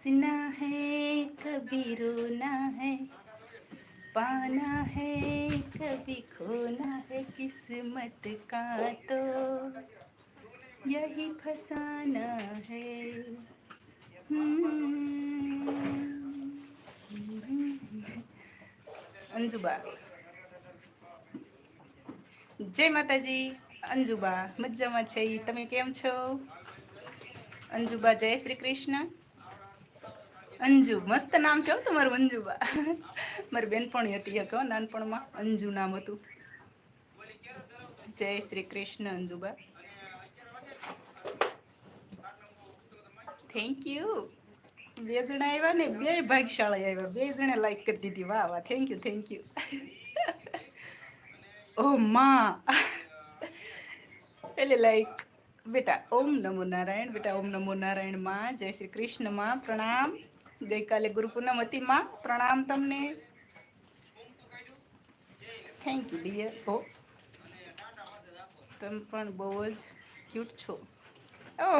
हंसना है कभी रोना है पाना है कभी खोना है किस्मत का तो यही फसाना है અંજુબા જય માતાજી અંજુબા મજામાં છે ઈ તમે કેમ છો અંજુબા જય શ્રી કૃષ્ણ અંજુ. મસ્ત નામ છે તમારું અંજુબા. મારી બેનપણી હતી કહો નાનપણમાં. અંજુ નામ હતું. જય શ્રી કૃષ્ણ અંજુબા. થેન્ક યુ બે જણા આવ્યા ને, બે ભાગશાળા આવ્યા. બે જણે લાઈક કરી દીધી. વાહ વાહ. થેન્ક યુ થેન્ક યુ ઓ માં. એટલે લાઈક બેટા, ઓમ નમો નારાયણ, બેટા, ઓમ નમો નારાયણમાં. જય શ્રી કૃષ્ણમાં. પ્રણામ. ગઈકાલે ગુરુ પૂનમ હતી માં પ્રણામ તમને. થેન્ક યુ ડિયર ઓ. તમે પણ બહુ જ ક્યુટ છો. ઓ.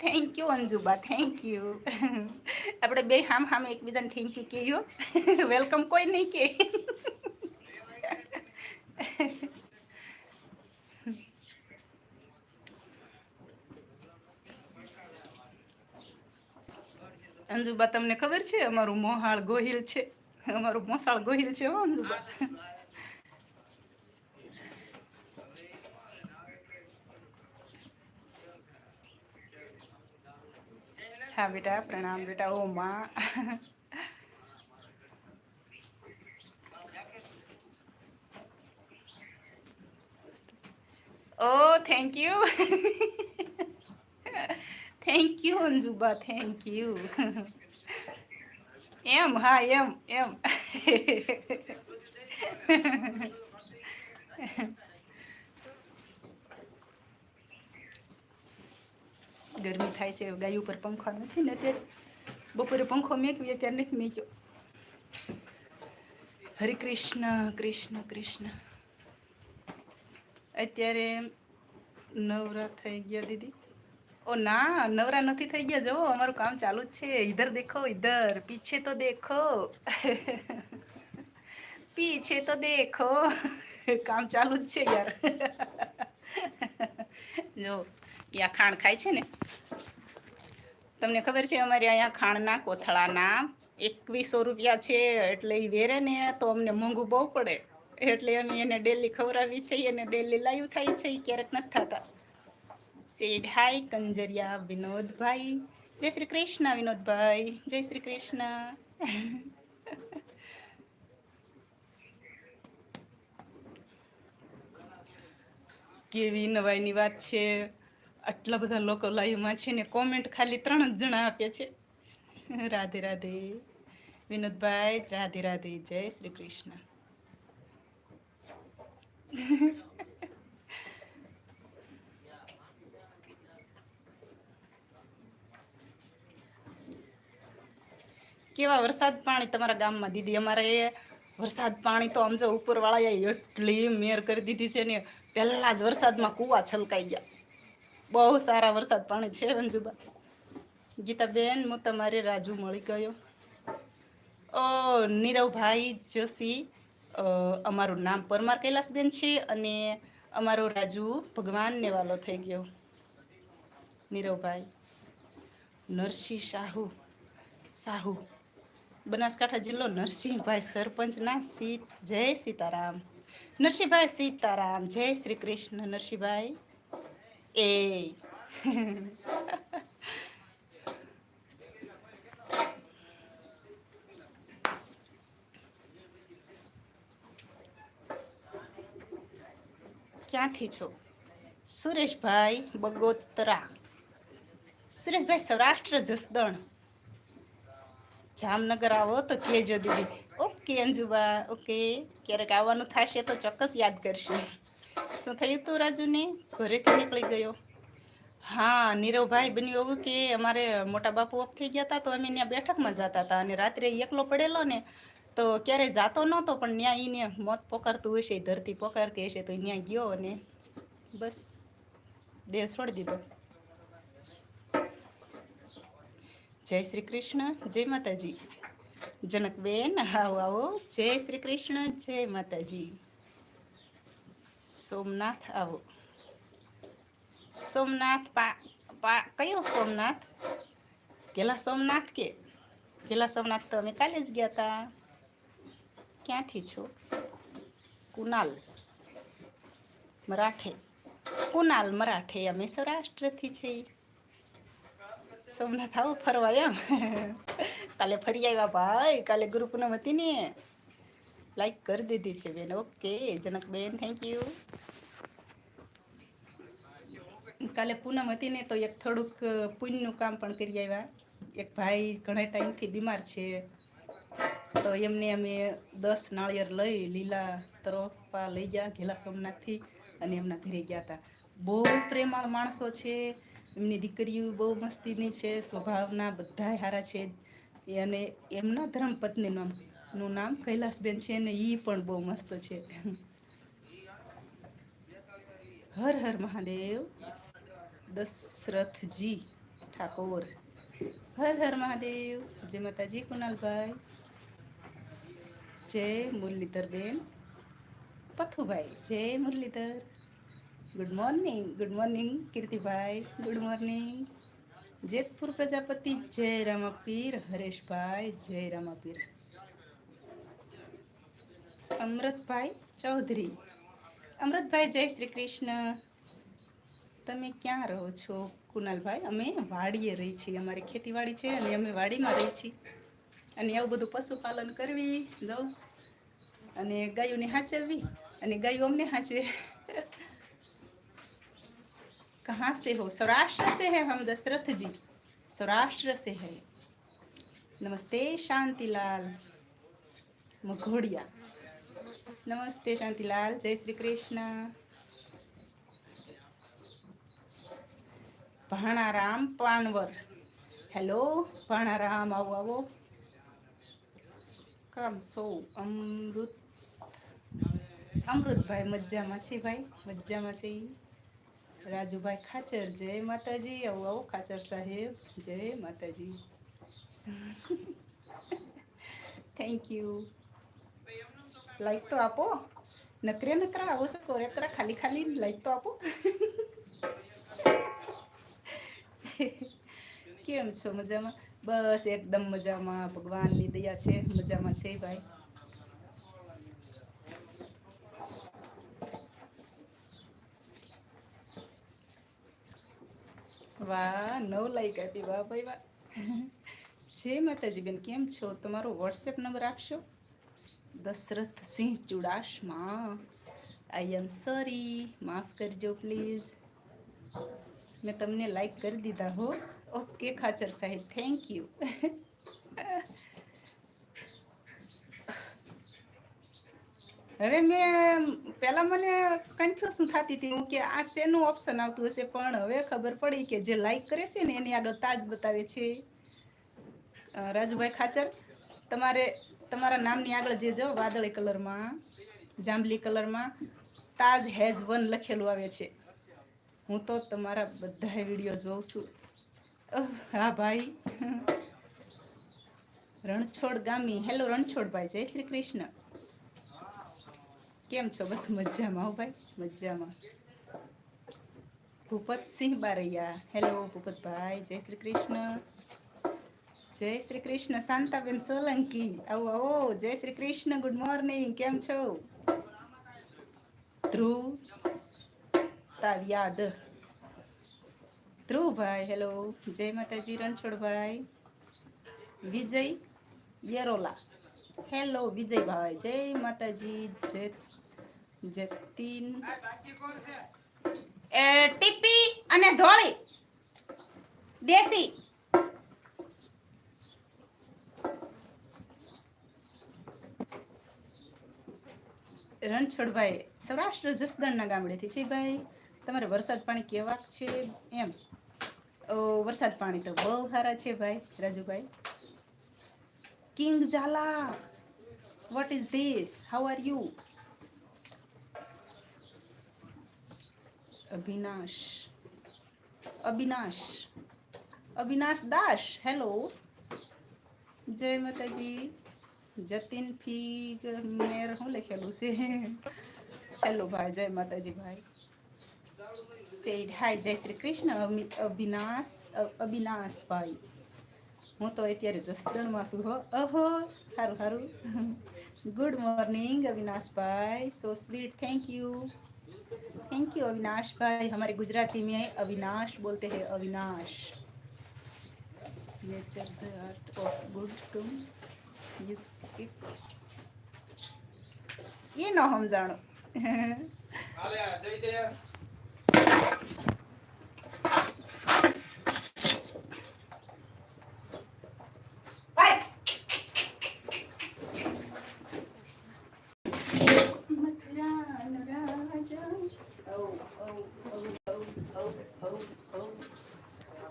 Thank you Anjuba. Thank you આપણે બે હામ હામ એકબીજાને થેન્ક યુ કહેયો વેલકમ કોઈ નહીં કે. અંજુબા, તમને ખબર છે? અમારું મોહાળ ગોહિલ છે. અમારું મોસાળ ગોહિલ છે હો, અંજુબા. હા, બેટા, પ્રણામ, બેટા, ઓ માં. ઓ, thank you. Thank you Anjuba thank you એમ હા એમ એમ ગરમી થાય છે, ગાય ઉપર પંખો નથી ને તે બપોરે પંખો મેકવીએ ત્યારે નથી મેક્યો. હરે કૃષ્ણ કૃષ્ણ કૃષ્ણ. અત્યારે નવરા થઈ ગયા, દીદી. ઓ ના, નવરા નથી થઈ ગયા. જો અમારું કામ ચાલુ જ છે. ઇધર દેખો ઇધર પીછે તો દેખો. પીછે તો દેખો. કામ ચાલુ જ છે યાર. જો ત્યાં ખાણ ખાય છે ને? તમને ખબર છે અમારે અહીંયા ખાણના કોથળાના એકવીસો રૂપિયા છે. એટલે એ વેરે ને તો અમને મોંઘું બહુ પડે. એટલે અમે એને ડેલી ખવડાવી છે એને ડેલી લાઈવ થાય છે. એ ક્યારેક નથી થતા. સેડ હાય કંજરિયા વિનોદભાઈ જય શ્રી કૃષ્ણ વિનોદભાઈ જય શ્રી કૃષ્ણ કેવી નવાઈની વાત છે. આટલા બધા લોકો લાઈવમાં છે ને કોમેન્ટ ખાલી ત્રણ જ જણા આપે છે. રાધે રાધે. વિનોદભાઈ રાધે રાધે. જય શ્રી કૃષ્ણ કેવા વરસાદ પાણી તમારા ગામમાં? દીદી, અમારે વરસાદ પાણી તો આમ જો ઉપરવાળાએ એટલી મેર કરી દીધી છે ને, પહેલાં જ વરસાદમાં કૂવા છલકાઈ ગયા. બહુ સારા વરસાદ પાણી છે અંજુબા ગીતાબેન, હું તમારે રાજુ મળી ગયો. ઓ, નીરવભાઈ જોશી અમારું નામ પરમાર કૈલાસબેન છે અને અમારો રાજુ ભગવાનને વાલો થઈ ગયો. નીરવભાઈ. નરસિંહ સાહુ સાહુ બનાસકાંઠા જિલ્લો નરસિંહભાઈ સરપંચના સીત જય સીતારામ. નરસિંહભાઈ સીતારામ. જય શ્રી કૃષ્ણ નરસિંહભાઈ. એ. ક્યાંથી છો? સુરેશભાઈ બગોતરા. સુરેશભાઈ સૌરાષ્ટ્ર જસદણ. જામનગર આવો તો કહેજો દીદી. Okay, અંજુબા, okay. ક્યારેક આવવાનું થશે તો ચોક્કસ યાદ કરશું. શું થયું હતું રાજુને? ઘરેથી નીકળી ગયો. હા, નીરવભાઈ બન્યું એવું કે અમારે મોટા બાપુ ઓફ થઈ ગયા હતા તો અમે ત્યાં બેઠકમાં જતા હતા અને રાત્રે એકલો પડેલો ને તો ક્યારેય જાતો નહોતો પણ ત્યાં એને મોત પોકારતું હશે, ધરતી પોકારતી હશે તો ત્યાં ગયો અને બસ, દેહ છોડી દીધો. જય શ્રી કૃષ્ણ, જય માતાજી. જનકબેન આવો આવો. જય શ્રી કૃષ્ણ, જય માતાજી. સોમનાથ, આવો. સોમનાથ પા કયો સોમનાથ? પેલા સોમનાથ કે? પેલા સોમનાથ તો અમે કાલે જ ગયા હતા ક્યાંથી છો? કુનાલ. મરાઠે. કુનાલ મરાઠે. અમે સૌરાષ્ટ્રથી છીએ. સોમનાથ આવો, ફરવા એમ. કાલે ફરી આવ્યા ભાઈ, કાલે ગ્રુપનો હતી ને લાઈક કરી દીધી છે બેન. ઓકે જનકબેન થેન્ક યુ કાલે પૂનમ હતી ને તો એક થોડુંક પુણ્યનું કામ પણ કરી આવ્યા. એક ભાઈ ઘણા ટાઈમથી બીમાર છે. તો એમને અમે દસ નાળિયેર લઈ લીલા તરફા લઈ ગયા, ઘેલા સોમનાથથી અને એમના ઘરે ગયા હતા. બહુ પ્રેમાળ માણસો છે. એમની દીકરીઓ બહુ મસ્તીની છે, સ્વભાવના બધા સારા છે. અને એમના ધર્મપત્નીનું નું નામ કૈલાસબેન છે અને એ પણ બહુ મસ્ત છે. હર હર મહાદેવ, દશરથજી ઠાકોર. હર હર મહાદેવ, જય માતાજી કુનાલભાઈ જય મુરલીધરબેન પથુભાઈ, જય Muralidhar. Good morning good morning Kirtibhai good morning Jetpur Prajapati જય રામાપીર હરેશભાઈ જય રામાપીર અમૃતભાઈ ચૌધરી અમૃતભાઈ જય શ્રી કૃષ્ણ તમે ક્યાં રહો છો કુનાલભાઈ અમે વાડીએ રહી છીએ. અમારી ખેતીવાડી છે અને અમે વાડીમાં રહી છીએ. અને એવું બધું પશુપાલન કરવી જવું અને ગાયોને હાચવવી, અને ગાયો અમને હાચવે. कहाँ से हो सौराष्ट्र से है हम दशरथ जी सौराष्ट्र से है नमस्ते शांतिलाल मघोड़िया નમસ્તે શાંતિલાલ જય શ્રી કૃષ્ણ ભાણારામ પાનવર હેલો ભાણારામ આવો આવો કામ સૌ અમૃત અમૃતભાઈ મજામાં છે ભાઈ મજામાં છે ઈ રાજુભાઈ ખાચર જય માતાજી આવો આવો ખાચર સાહેબ જય માતાજી. થેન્ક યુ લાઈક તો આપો. નકરે નકરા આવો શકો રેકરા ખાલી ખાલી લાઈક તો આપો. કેમ છો મજામાં? બસ એકદમ મજામાં. ભગવાનની દયા છે મજામાં છે ભાઈ. વાહ, નવ લાઈક આપી, વાહ ભાઈ વાહ. જય માતાજી બેન કેમ છો? તમારો વોટ્સએપ નંબર આપશો? Dashrath Singh Chudasama. I am sorry માફ કરજો પ્લીઝ મેં તમને લાઈક કરી દીધા હો. ઓકે ખાચર સાહેબ થેન્ક યુ હવે મેં પહેલાં મને કન્ફ્યુઝન થતી હતી. કે આ શેનું ઓપ્શન આવતું હશે? પણ હવે ખબર પડી કે જે લાઈક કરે છે ને, એની આગળ તાજ બતાવે છે. રાજુભાઈ ખાચર, તમારે, તમારા નામની આગળ જે જો, વાદળી કલરમાં, જાંબલી કલરમાં, તાજ હેઝ વન લખેલું આવે છે. હું તો તમારા બધા વીડિયો જોઉં છું. હા ભાઈ. રણછોડ ગામી હેલો રણછોડભાઈ. જય શ્રી કૃષ્ણ. કેમ છો? બસ મજામાં હો ભાઈ, મજામાં. ભૂપતસિંહ બારૈયા હેલો ભૂપતભાઈ જય શ્રી કૃષ્ણ. જય શ્રી કૃષ્ણ, શાંતાબેન સોલંકી. આવો આવો, જય શ્રી કૃષ્ણ ગુડ મોર્નિંગ કેમ છો? ધ્રુવ તાવ્યાદ ધ્રુવભાઈ હેલો જય માતાજી રણછોડભાઈ વિજય યરોલા. હેલો વિજયભાઈ જય માતાજી, જય જતીન. ટીપી અને ધોળી. દેશી. રણછોડભાઈ, સૌરાષ્ટ્ર જસદણના ગામડેથી છે ભાઈ. તમારે વરસાદ પાણી કેવાક છે એમ. વરસાદ પાણી તો બહુ સારા છે ભાઈ, Rajubhai. King Zala what is this how are you Abhinash. Abhinash. Abhinash Das. Hello જય માતાજી. જતીન ફીગ મેર હું લખેલું છે? હેલો ભાઈ, જય માતાજી ભાઈ. સેડ હાય જય શ્રી કૃષ્ણ. અભિનાશ અવિનાશ ભાઈ. હું તો અત્યારે જસદણમાં છું હો. અહો સારું સારું good morning Avinashbhai so sweet thank you thank you Avinash भाई। हमारे गुजराती में अविनाश बोलते हैं, Avinash. Nature the art of good to use it ये ना हम जानो।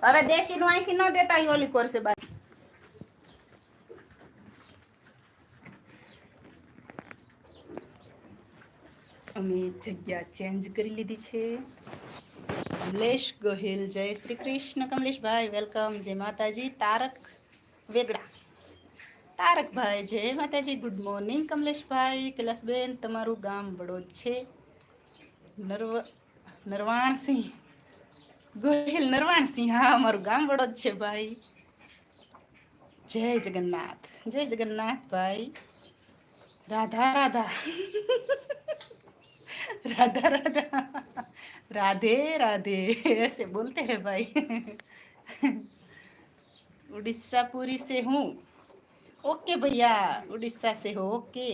હવે દેશી નું અહીંથી ન દેતા ઓલી કોરસે બાર અમે જગ્યા ચેન્જ કરી લીધી છે. કમલેશ ગોહિલ, જય શ્રી કૃષ્ણ. કમલેશભાઈ, વેલકમ. જય માતાજી. તારક વેગડા. તારકભાઈ, જય માતાજી. ગુડ મોર્નિંગ, કમલેશભાઈ. કૈલાસબેન, તમારું ગામ વડોદ છે. નર્વ, નરવાણસિંહ. ગોહિલ નરવાણસિંહ હા અમારું ગામ વડોદ છે ભાઈ જય જગન્નાથ જય જગન્નાથ ભાઈ રાધા રાધા राधा राधा राधे राधे ऐसे बोलते हैं भाई उड़ीसा पुरी से हूँ ओके भैया उड़ीसा से हो ओके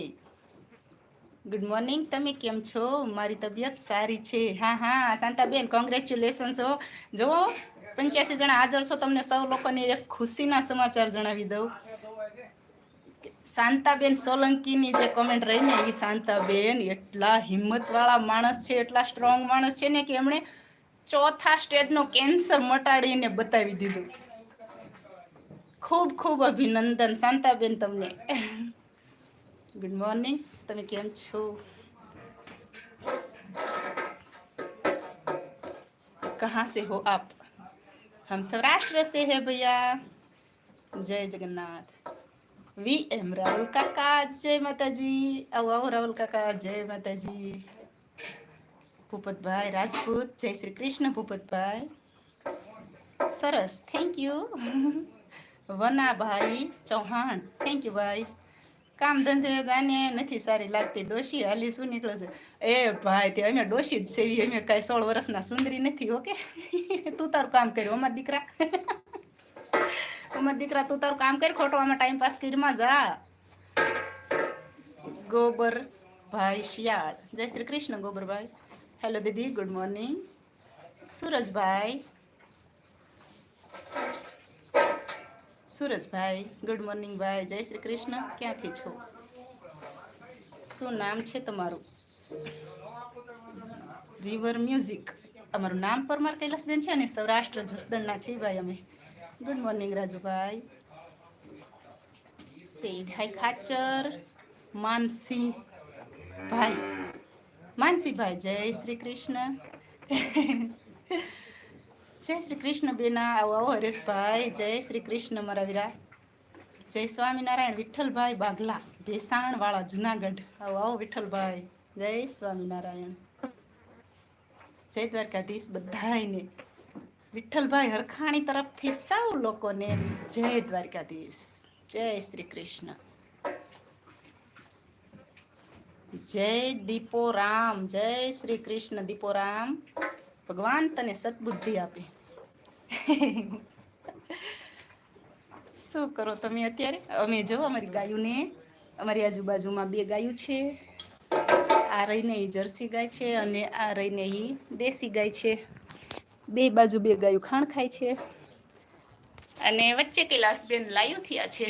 ગુડ મોર્નિંગ તમે કેમ છો? મારી તબિયત સારી છે. હા હા, શાંતાબેન કોંગ્રેચ્યુલેશન્સ હો. જુઓ, પંચ્યાસી જણા હાજર છો. તમને સૌ લોકોને એક ખુશીના સમાચાર જણાવી દઉં. શાંતાબેન સોલંકીની જે કોમેન્ટ રહી ને એ શાંતાબેન એટલા હિંમતવાળા માણસ છે, એટલા સ્ટ્રોંગ માણસ છે ને કે એમણે ચોથા સ્ટેજનો કેન્સર મટાડીને બતાવી દીધું. ખૂબ ખૂબ અભિનંદન, શાંતાબેન તમને. ગુડ મોર્નિંગ તમે કેમ છો कहाँ से हो आप हम सौराष्ट्र से है भैया जय जगन्नाथ વી એમ રાહુલ કાકા જય માતાજી આવો આવો રાહુલ કાકા જય માતાજી ભૂપતભાઈ રાજપૂત જય શ્રી કૃષ્ણ ભૂપતભાઈ સરસ thank you Vanabhai Chauhan thank you ભાઈ કામ ધંધે જાને નથી સારી લાગતી, ડોશી હાલી શું નીકળે છે? એ ભાઈ, તે અમે ડોશી જ સેવી અમે કાંઈ સોળ વર્ષના સુંદરી નથી, ઓકે? તું તારું કામ કર્યું અમારા દીકરા. અમારા દીકરા, તું તારું કામ કરી ખોટો આમાં ટાઈમ પાસ કરીમાં જા. ગોબર ભાઈ શિયાળ. જય શ્રી કૃષ્ણ ગોબરભાઈ હેલો દીદી good morning Surajbhai. Surajbhai good morning ભાઈ, જય શ્રી કૃષ્ણ, ક્યાંથી છો? શું નામ છે તમારું? રિવર મ્યુઝિક અમારું નામ પરમાર કૈલાસબેન છે અને સૌરાષ્ટ્ર જસદણના છે ભાઈ અમે. Good morning Rajubhai. સેડ હાઈ ખાચર, માનસી ભાઈ. માનસીભાઈ જય શ્રી કૃષ્ણ. જય શ્રી કૃષ્ણ બેના, આવો આવો, હરેશભાઈ. જય શ્રી કૃષ્ણ, મારા જય સ્વામિનારાયણ, વિઠ્ઠલભાઈ બાગલા ભેસાણ વાળા જુનાગઢ. આવો આવો, વિઠ્ઠલભાઈ. જય સ્વામિનારાયણ. જય દ્વારકાધીશ બધાને વિઠ્ઠલભાઈ હરખાણી તરફથી સૌ લોકોને જય દ્વારકાધીશ. જય શ્રી કૃષ્ણ. જય દીપો રામ જય શ્રી કૃષ્ણ દીપો રામ ભગવાન તને સદબુદ્ધિ આપે. શું કરો તમે અત્યારે? અમે જો અમારી ગાયુને, અમારી આજુબાજુમાં બે ગાયું છે. આ રહીને એ જર્સી ગાય છે અને આ રહીને એ દેશી ગાય છે. બે બાજુ બે ગાયું ખાણ ખાય છે. અને વચ્ચે કૈલાસબેન લાયું થયા છે.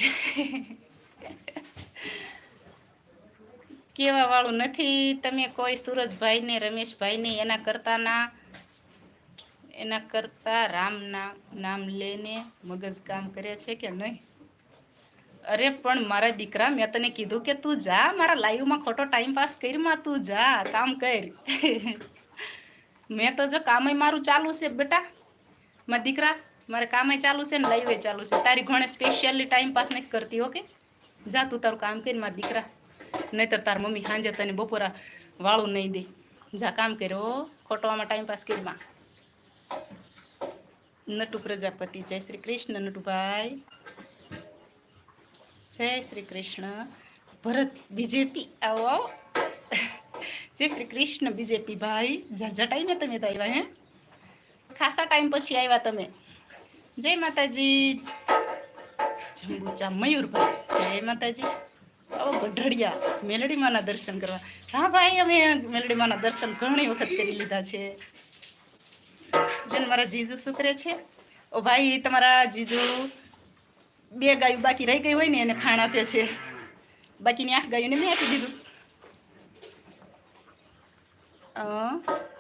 કેવા વાળું નથી. તમે કોઈ સુરજભાઈને રમેશભાઈને એના કરતાના એના કરતા રામના નામ લઈને મગજ કામ કરે છે કે નહીં? અરે પણ મારા દીકરા, મેં તને કીધું કે તું જા, મારા લાઈવમાં ખોટો ટાઈમ પાસ કરીમાં તું જા, કામ કર. મેં તો જો કામ મારું ચાલુ છે બેટા. મારા દીકરા, મારે કામે ચાલુ છે ને લાઈવે ચાલુ છે. તારી ઘણે સ્પેશિયલી ટાઈમ પાસ નથી કરતી, ઓકે? જા તું તારું કામ કરીને મારા દીકરા. નહીતર તાર મમ્મી સાંજે તને બપોરા વાળું નહીં દે. જા કામ કર્યો ખોટો આમાં ટાઈમ પાસ કરીમાં નટુ પ્રજાપતિ. જય શ્રી કૃષ્ણ નટુભાઈ. જય શ્રી કૃષ્ણ. ભરત બીજેપી. આવો આવો. જય શ્રી કૃષ્ણ બીજેપી ભાઈ. ઝાઝા ટાઈમે તમે તો આવ્યા, હે? ખાસા ટાઈમ પછી આવ્યા તમે. જય માતાજી. જંબુચા મયુરભાઈ જય માતાજી. આવો ગઢડિયા મેલડીમાના દર્શન કરવા. હા ભાઈ, અમે મેલડીમાના દર્શન ઘણી વખત કરી લીધા છે. બેન મારા જીજુ સુતરે છે. ઓ ભાઈ, તમારા જીજુ બે ગાયું બાકી રહી ગઈ હોય ને, એને ખાણ આપે છે. બાકીની આઠ ગાયોને મેં આપી દીધું.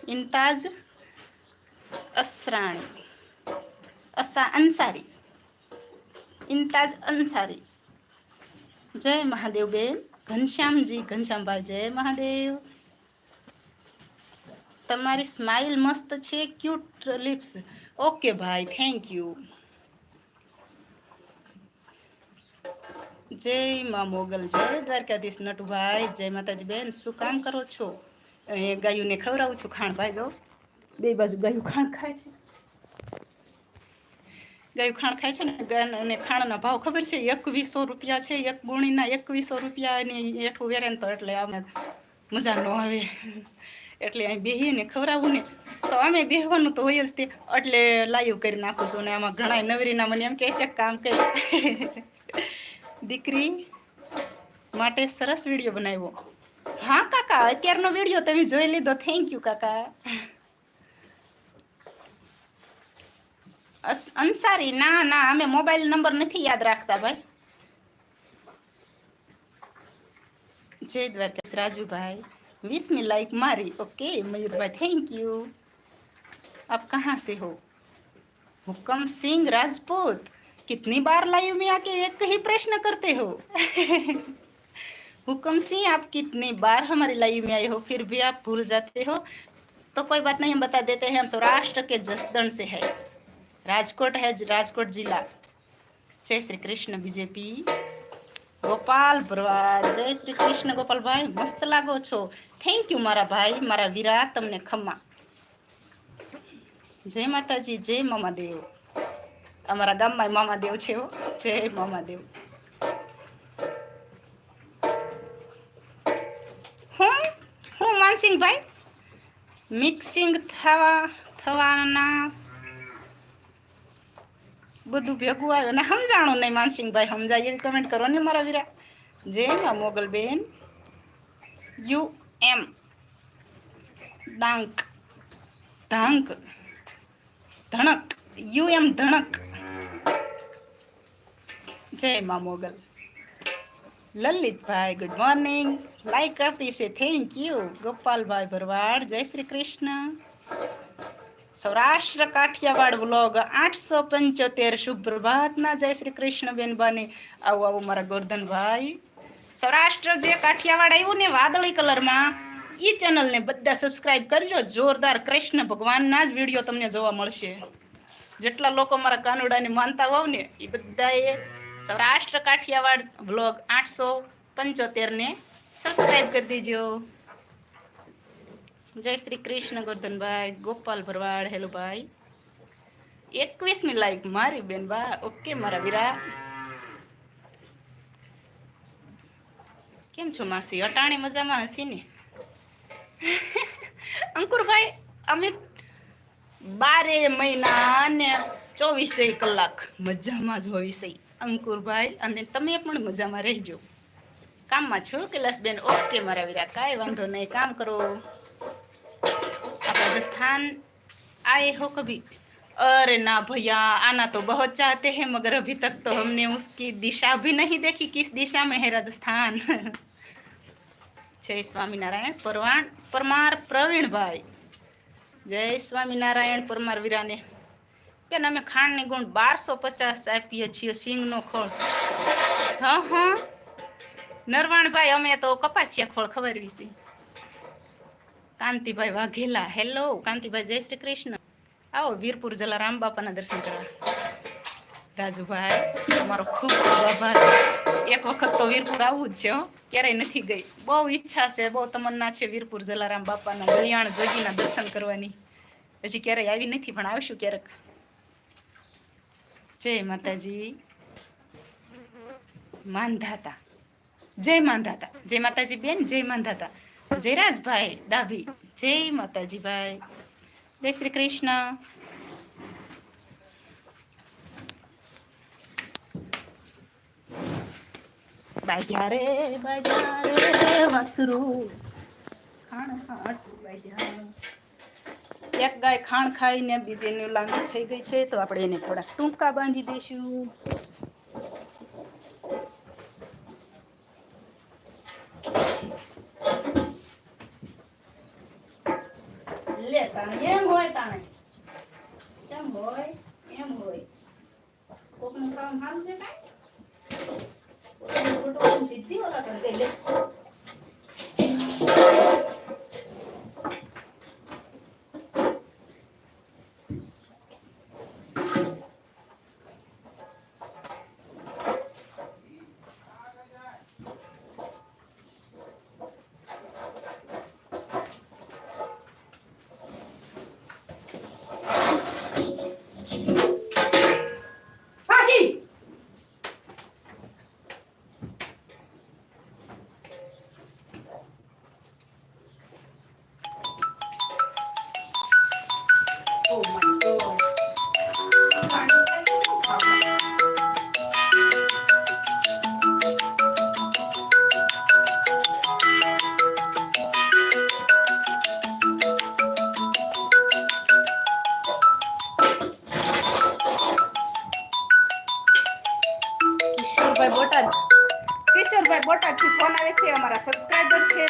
ઇન્તાજ, અસરાણી, અસા અંસારી, ઇન્તાજ અંસારી. જય મહાદેવ બેન, ઘનશ્યામજી, ઘનશ્યામભાઈ, જય મહાદેવ. તમારી સ્માઇલ મસ્ત છે ક્યુટ લિપ્સ ઓકે ભાઈ થેન્ક યુ જય મા મોગલ, જય દ્વારકાધીશ નટુભાઈ, જય માતાજી બેન, શું કામ કરો છો? અહીંયા ગાયુંને ખવડાવું છું ખાણ ભાઈ જો બે બાજુ ગાયું ખાણ ખાય છે. ગાયું ખાણ ખાય છે ને અને ખાણના ભાવ ખબર છે? એકવીસો રૂપિયા છે, એક ગુણીના એકવીસો રૂપિયા એની એઠું વેરે તો એટલે આમ મજા ન આવે. એટલે અહીં બેહીને ખવડાવવું ને, તો અમે બેહવાનું તો હોય જ તે. એટલે લાઈવ કરી નાખું છું ને આમાં ઘણા નવરીના મને એમ કહે છે કામ કરી. દીકરી માટે સરસ વીડિયો બનાવ્યો. હા, કાકા, અત્યારનો વીડિયો તમે જોઈ લીધો. થેન્ક યુ કાકા. અસ- અંસારી, ના ના, અમે મોબાઈલ નંબર નથી યાદ રાખતા ભાઈ. જય દ્વારકાશ રાજુભાઈ. विश मी लाइक मारी ओके मयूर भाई थैंक यू आप कहाँ से हो? हुक्म सिंह राजपूत। कितनी बार लाइव में आके एक ही प्रश्न करते हो? हुक्म सिंह आप कितनी बार हमारी लाइव में आए हो फिर भी आप भूल जाते हो? तो कोई बात नहीं हम बता देते हैं हम सौराष्ट्र के जसदन से है। राजकोट है राजकोट जिला। जय श्री कृष्ण बीजेपी। ગોપાલ ભરવાડ, જય શ્રી કૃષ્ણ ગોપાલભાઈ, મસ્ત લાગો છો? થેન્ક યુ મારા ભાઈ, મારા વીરા, તમને ખમ્મા. જય માતાજી, જય મામાદેવ. અમારા ગામમાં મામાદેવ છે જય મામાદેવ. હું? હું માનસિંહભાઈ? મિક્સિંગ થવા, થવાના બધું ભેગું આવે. અને સમજાણું નહીં માનસિંહભાઈ, સમજાય એવી કમેન્ટ કરો ને મારા વીરા. જય મોગલબેન. You M. ડાંક. ઢાંક ધણક. યુ એમ ધણક. જય મા મોગલ. લલિતભાઈ ગુડ મોર્નિંગ લાઈક આપી છે. થેન્ક યુ ગોપાલભાઈ ભરવાડ. જય શ્રી કૃષ્ણ. સૌરાષ્ટ્ર કાઠિયાવાડ વ્લોગ આઠસો પંચોતેર. શુભ પ્રભાતના જય શ્રી કૃષ્ણ બેન બાને આવું આવું, મારા ગોરધનભાઈ. સૌરાષ્ટ્ર જે કાઠિયાવાડ આવ્યું ને વાદળી કલરમાં એ ચેનલને બધા સબસ્ક્રાઇબ કરજો. જોરદાર કૃષ્ણ ભગવાનના જ વીડિયો તમને જોવા મળશે. જેટલા લોકો મારા કાનુડાને માનતા હોવ ને એ બધાએ સૌરાષ્ટ્ર કાઠિયાવાડ વ્લોગ આઠસો પંચોતેરને સબસ્ક્રાઇબ કરી દેજો. જય શ્રી કૃષ્ણ ગોરધનભાઈ, ગોપાલ ભરવાડ હેલો ભાઈ એકવીસમી લાઈક મારી બેન બા ઓકે મારા વીરા. કેમ છો માસી? અટાણી મજામાં હસી ને? અંકુરભાઈ, અમે બારે મહિના ને ચોવીસે કલાક મજામાં જ હોવી છે. અંકુરભાઈ, અને તમે પણ મજામાં રહેજો. કામમાં છો, કૈલાસબેન? ઓકે મારા વીરા, કાંઈ વાંધો નહીં, કામ કરો. आप राजस्थान आए हो कभी अरे ना भैया आना तो बहुत चाहते हैं मगर अभी तक तो हमने उसकी दिशा भी नहीं देखी किस दिशा में है राजस्थान जय સ્વામિનારાયણ પરવાણ પરમાર પ્રવીણભાઈ જય સ્વામિનારાયણ પરમાર વીરાને બેન અમે ખાંડની ગુણ બારસો પચાસ આપીએ છીએ સિંગનો ખોળ હા હા નરવાણભાઈ અમે તો કપાસિયા ખોળ ખવડાવી છે કાંતિભાઈ વાઘેલા. હેલો કાંતિભાઈ, જય શ્રી કૃષ્ણ. આવો, વીરપુર જલારામ બાપાના દર્શન કરવા. રાજુભાઈ, તમારો ખૂબ ખૂબ આભાર. એક વખત તો વીરપુર આવવું જ છે ક્યારેય નથી ગઈ. બહુ ઈચ્છા છે, બહુ તમન્ના છે વીરપુર જલારામ બાપાના જલિયાણ જોગીના દર્શન કરવાની. હજી ક્યારેય આવી નથી, પણ આવશું ક્યારેક. જય માતાજી. માંધાતા જય માંધાતા જય માતાજી બેન, જય માંધાતા જયરાજભાઈ ડાભી. જય માતાજી જય શ્રી કૃષ્ણ. બાજા રે બાજા વસરું. ખાણ બાજા એક ગાય ખાણ ખાઈને બીજીની લાંબી થઈ ગઈ છે, તો આપણે એને થોડા ટૂંકા બાંધી દઈશું.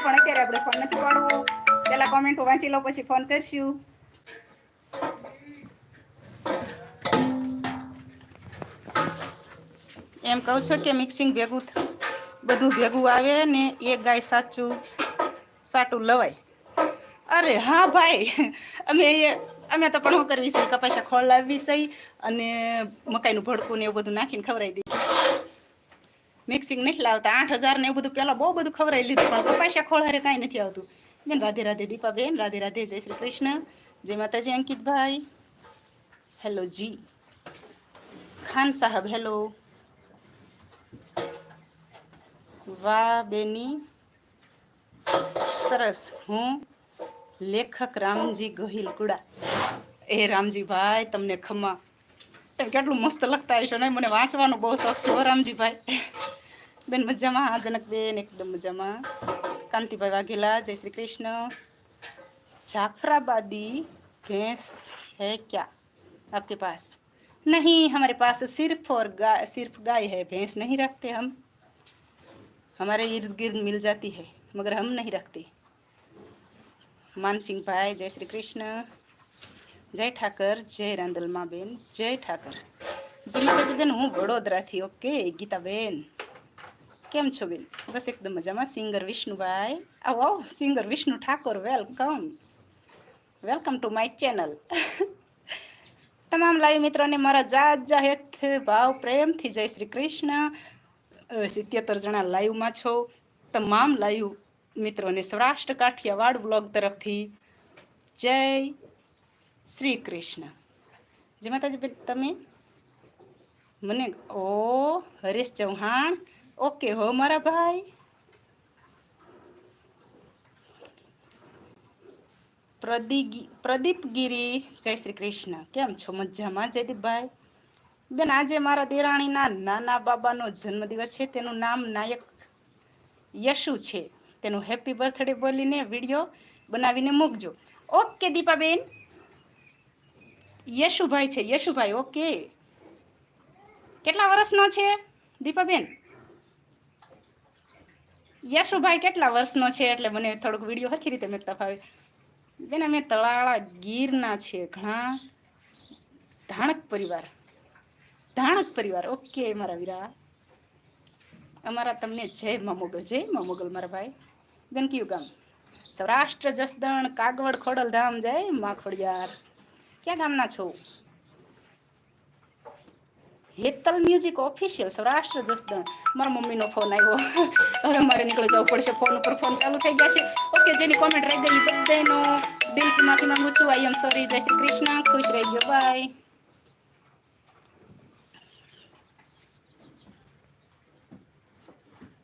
પણ અત્યારે આપણે ફોન નથી પાડવો. પહેલા કોમેન્ટો વાંચી લો, પછી ફોન કરશું. એમ કહું છું કે મિક્સિંગ ભેગું બધું ભેગું આવે ને એક ગાય સાચું સાટું લવાય. અરે હા ભાઈ, અમે અમે તો પણ કરવી છે? કપાસા ખોળ લાવવી છે અને મકાઈનું ભડકું ને એવું બધું નાખીને ખવડાવી દઈશું મિક્સિંગ નથી લાવતા. આઠ હજાર ને એવું બધું પહેલાં બહુ બધું ખવરાઈ લીધું, પણ કપાસિયા ખોળ હારે કાંઈ નથી આવતું. બેન, રાધે રાધે, દીપાબેન, રાધે રાધે, જય શ્રી કૃષ્ણ, જય માતાજી અંકિતભાઈ. હેલો જી. ખાન સાહેબ હેલો વાહ, બેની. સરસ. હું લેખક રામજી ગોહિલ કુડા એ રામજીભાઈ તમને ખમા. તમે કેટલું મસ્ત લખતા હશો ને? મને વાંચવાનો બહુ શોખ છે, હો રામજીભાઈ બેન મજામાં હા જનકબેન એકદમ મજામાં કાંતિભાઈ વાઘેલા જય શ્રી કૃષ્ણ जाफराबादी भैंस है क्या आपके पास नहीं हमारे पास सिर्फ और गाय सिर्फ गाय है भैंस नहीं रखते हम हमारे इर्द गिर्द मिल जाती है मगर हम नहीं रखते માનસિંહ ભાઈ જય શ્રી કૃષ્ણ જય ઠાકર જય રાંદલમા બેન જય ઠાકર જી માતાજી બેન હું વડોદરાથી ઓકે ગીતાબેન કેમ છો બેન? બસ એકદમ મજામાં. સિંગર વિષ્ણુભાઈ. આવો આવો. Singer Vishnu Thakor, welcome. Welcome to my channel. તમામ લાઈવ મિત્રોને મારા જાત જાહેત ભાવ પ્રેમથી જય શ્રી કૃષ્ણ. સિત્યોતેર જણા લાઈવમાં છો. તમામ લાઈવ મિત્રોને સૌરાષ્ટ્ર કાઠિયાવાડ બ્લોગ તરફથી જય શ્રી કૃષ્ણ. જય માતાજી તમે? મને? ઓ, હરેશ ચૌહાણ. ઓકે હો મારા ભાઈ. પ્રદીપ ગીરી જય શ્રી કૃષ્ણ. કેમ છો? મજામાં? જયદીપભાઈ. બેન, આજે મારા દેરાણીના નાના બાબાનો જન્મદિવસ છે. તેનું નામ નાયક યશુ છે. તેનું હેપી બર્થડે બોલીને વીડિયો બનાવીને મૂકજો. ઓકે, દીપાબેન. યશુભાઈ છે. યશુભાઈ, ઓકે. કેટલા વર્ષનો છે દીપાબેન? યશુભાઈ કેટલા વર્ષનો છે એટલે મને થોડુંક વીડિયો સરખી રીતે મેકતા ફાવે બેન, અમે તળાળા ગીરના છે, ઘણા. ધાણક પરિવાર. ધાણક પરિવાર. ઓકે, મારા વીરા. અમારા તમને જય મા મોગલ, જય મા મોગલ, મારા ભાઈ. બેન, કયું ગામ? સૌરાષ્ટ્ર, જસદણ, કાગવડ, ખોડલધામ, જય મા ખોડિયાર. ક્યાં ગામના છો? હેતલ મ્યુઝિક ઓફિશિયલ સૌરાષ્ટ્ર જસદણ મારા મમ્મીનો ફોન આવ્યો. હવે મારે નીકળી જવું પડશે ફોન ઉપર. ફોન ચાલુ થઈ ગયા છે. ઓકે જેની કોમેન્ટ રહી ગઈ બધાનો દિલથી માફી માંગુ છું. આઈ એમ સોરી જય શ્રી કૃષ્ણ. ખુશ રહેજો. બાય